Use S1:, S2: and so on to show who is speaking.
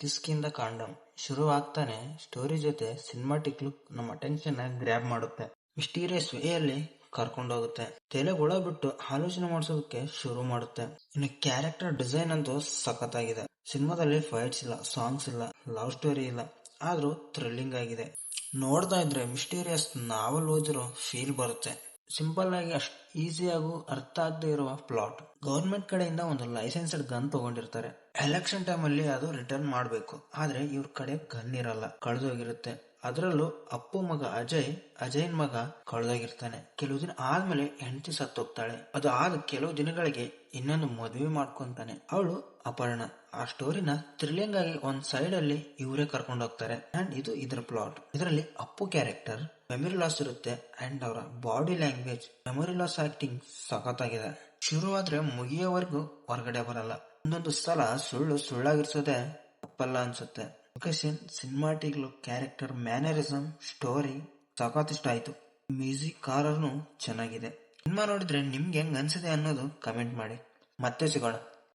S1: Kishkindha condom ಶುರು ಆಗ್ತಾನೆ story ಜೊತೆ ಸಿನಿಮಾಟಿಕ್ ಲುಕ್ ನಮ್ಮ ಅಟೆನ್ಷನ್ ಗ್ರ್ಯಾಬ್ ಮಾಡುತ್ತೆ. ಮಿಸ್ಟೀರಿಯಸ್ ವೇಯಲ್ಲಿ ಕರ್ಕೊಂಡೋಗುತ್ತೆ. ತೆಲೆಗೊಳ ಬಿಟ್ಟು ಆಲೋಚನೆ ಮಾಡಿಸೋದಕ್ಕೆ ಶುರು ಮಾಡುತ್ತೆ. ಇನ್ನು ಕ್ಯಾರೆಕ್ಟರ್ ಡಿಸೈನ್ ಅಂತೂ ಸಖತ್ತಾಗಿದೆ. ಸಿನಿಮಾದಲ್ಲಿ ಫೈಟ್ಸ್ ಇಲ್ಲ ಸಾಂಗ್ಸ್ ಇಲ್ಲ ಲವ್ ಸ್ಟೋರಿ ಇಲ್ಲ. ಆದ್ರೂ ಥ್ರಿಲ್ಲಿಂಗ್ ಆಗಿದೆ. ನೋಡ್ತಾ ಇದ್ರೆ ಮಿಸ್ಟೀರಿಯಸ್ ನಾವಲ್ ಓದಿರೋ ಫೀಲ್ ಬರುತ್ತೆ. ಸಿಂಪಲ್ ಆಗಿ ಅಷ್ಟು ಈಸಿಯಾಗೂ ಅರ್ಥ ಆಗದೆ ಇರುವ ಪ್ಲಾಟ್. ಗೌರ್ಮೆಂಟ್ ಕಡೆಯಿಂದ ಒಂದು ಲೈಸೆನ್ಸ್ಡ್ ಗನ್ ತಗೊಂಡಿರ್ತಾರೆ. ಎಲೆಕ್ಷನ್ ಟೈಮ್ ಅಲ್ಲಿ ಅದು ರಿಟರ್ನ್ ಮಾಡಬೇಕು. ಆದ್ರೆ ಇವ್ರ ಕಡೆ ಗನ್ ಇರಲ್ಲ. ಕಳೆದೋಗಿರುತ್ತೆ. ಅದರಲ್ಲೂ ಅಪ್ಪು ಮಗ ಅಜಯ್ ಅಜಯ್ ಮಗ ಕಳೆದೋಗಿರ್ತಾನೆ. ಕೆಲವು ದಿನ ಆದ್ಮೇಲೆ ಹೆಂಡತಿ ಸತ್ತೋಗ್ತಾಳೆ. ಅದು ಆದ ಕೆಲವು ದಿನಗಳಿಗೆ ಇನ್ನೊಂದು ಮದುವೆ ಮಾಡ್ಕೊಂತಾನೆ. ಅವಳು ಅಪರ್ಣ. ಆ ಸ್ಟೋರಿನ ಥ್ರಿಲ್ಲಿಂಗ್ ಆಗಿ ಒಂದ್ ಸೈಡ್ ಅಲ್ಲಿ ಇವರೇ ಕರ್ಕೊಂಡು ಹೋಗ್ತಾರೆ. ಅಂಡ್ ಇದು ಇದರ ಪ್ಲಾಟ್ ಇದರಲ್ಲಿ ಅಪ್ಪು ಕ್ಯಾರೆಕ್ಟರ್ ಮೆಮೊರಿ ಲಾಸ್ ಇರುತ್ತೆ ಅಂಡ್ ಅವರ body language memory loss acting ಶುರು ಶುರುವಾದ್ರೆ ಮುಗಿಯೋವರೆಗೂ ಹೊರಗಡೆ ಬರಲ್ಲ. ಒಂದೊಂದು ಸಲ ಸುಳ್ಳು ಸುಳ್ಳಾಗಿರ್ಸೋದೆ ತಪ್ಪಲ್ಲ ಅನ್ಸುತ್ತೆ. Location cinematic look character mannerism story ಸಖತ್ ಇಷ್ಟ ಆಯ್ತು ಮ್ಯೂಸಿಕ್ ಕಾರನು ಚೆನ್ನಾಗಿದೆ. ಸಿನಿಮಾ ನೋಡಿದ್ರೆ ನಿಮ್ಗೆ ಹೆಂಗ್ ಅನ್ಸಿದೆ ಅನ್ನೋದು ಕಮೆಂಟ್ ಮಾಡಿ. ಮತ್ತೆ ಸಿಗೋಣ.